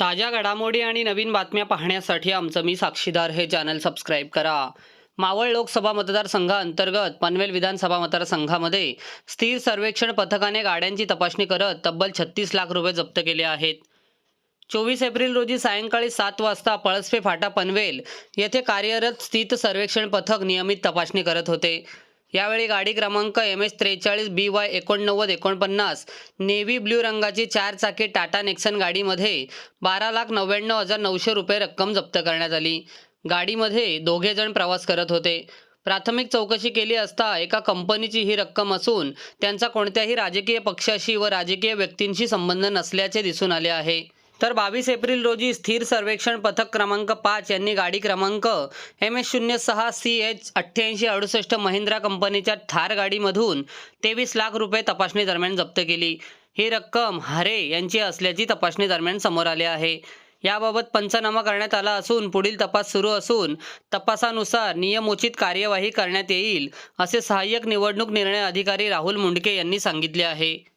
ताज्या घडामोडी आणि नवीन बातम्या पाहण्यासाठी आमचं मी साक्षीदार हे चॅनल सबस्क्राईब करा. मावळ लोकसभा मतदारसंघाअंतर्गत पनवेल विधानसभा मतदारसंघामध्ये स्थिर सर्वेक्षण पथकाने गाड्यांची तपासणी करत तब्बल छत्तीस लाख रुपये जप्त केले आहेत. चोवीस एप्रिल रोजी सायंकाळी सात वाजता पळसपे फाटा पनवेल येथे कार्यरत स्थित सर्वेक्षण पथक नियमित तपासणी करत होते. यावेळी गाडी क्रमांक एम एच त्रेचाळीस बी वाय एकोणनव्वद एकोणपन्नास नेव्ही ब्ल्यू रंगाची चार चाकी टाटा नेक्सन गाडीमध्ये बारा लाख नव्याण्णव हजार नऊशे रुपये रक्कम जप्त करण्यात आली. गाडीमध्ये दोघे जण प्रवास करत होते. प्राथमिक चौकशी केली असता एका कंपनीची ही रक्कम असून त्यांचा कोणत्याही राजकीय पक्षाशी व राजकीय व्यक्तींशी संबंध नसल्याचे दिसून आले आहे. तर बावीस एप्रिल रोजी स्थिर सर्वेक्षण पथक क्रमांक पाच यांनी गाडी क्रमांक एम एस शून्य सहा सी एच अठ्ठ्याऐंशी अडुसष्ट महिंद्रा कंपनीच्या थार गाडीमधून तेवीस लाख रुपये तपासणी दरम्यान जप्त केली. ही रक्कम हरे यांची असल्याची तपासणी दरम्यान समोर आले आहे. याबाबत पंचनामा करण्यात आला असून पुढील तपास सुरू असून तपासानुसार नियमोचित कार्यवाही करण्यात येईल असे सहाय्यक निवडणूक निर्णय अधिकारी राहुल मुंडके यांनी सांगितले आहे.